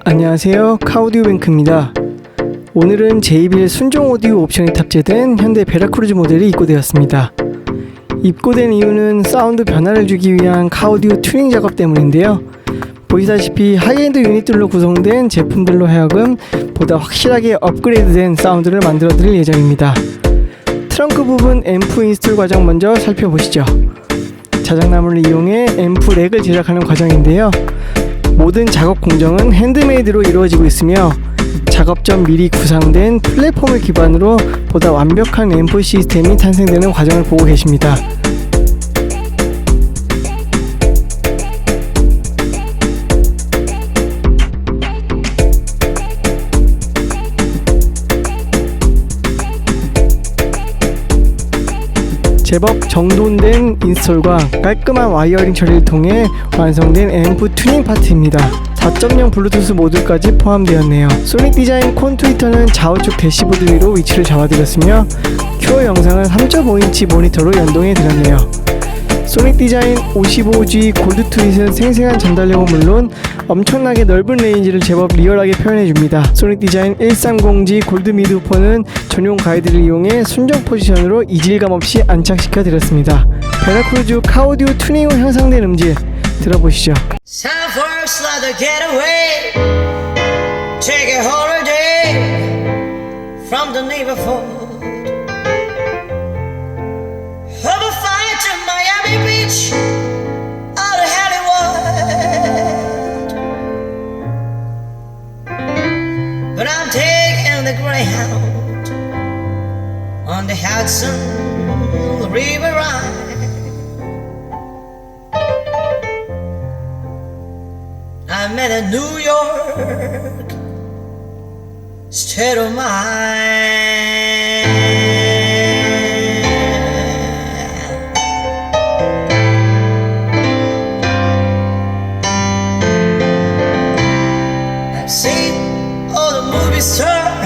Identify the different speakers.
Speaker 1: 안녕하세요. 카오디오 뱅크입니다. 오늘은 JBL 순정 오디오 옵션이 탑재된 현대 베라크루즈 모델이 입고되었습니다. 입고된 이유는 사운드 변화를 주기 위한 카오디오 튜닝 작업 때문인데요. 보시다시피 하이엔드 유닛들로 구성된 제품들로 하여금 보다 확실하게 업그레이드된 사운드를 만들어 드릴 예정입니다. 트렁크 부분 앰프 인스톨 과정 먼저 살펴보시죠. 자작나무를 이용해 앰프 렉을 제작하는 과정인데요. 모든 작업 공정은 핸드메이드로 이루어지고 있으며 작업 전 미리 구상된 플랫폼을 기반으로 보다 완벽한 앰프 시스템이 탄생되는 과정을 보고 계십니다. 제법 정돈된 인스톨과 깔끔한 와이어링 처리를 통해 완성된 앰프 튜닝 파트입니다. 4.0 블루투스 모드까지 포함되었네요. 소닉 디자인 콘 트위터는 좌우측 대시보드 위로 위치를 잡아드렸으며 큐어 영상은 3.5인치 모니터로 연동해 드렸네요. 소닉 디자인 55G 골드 트윗은 생생한 전달력은 물론 엄청나게 넓은 레인지를 제법 리얼하게 표현해줍니다. 소닉 디자인 130G 골드 미드 후퍼는 전용 가이드를 이용해 순정 포지션으로 이질감 없이 안착시켜 드렸습니다. 베라크루즈 카오디오 튜닝 후 향상된 음질 들어보시죠.
Speaker 2: Time for a slother I'll the Greyhound on the Hudson River ride. I met a New York state of mind. I've seen this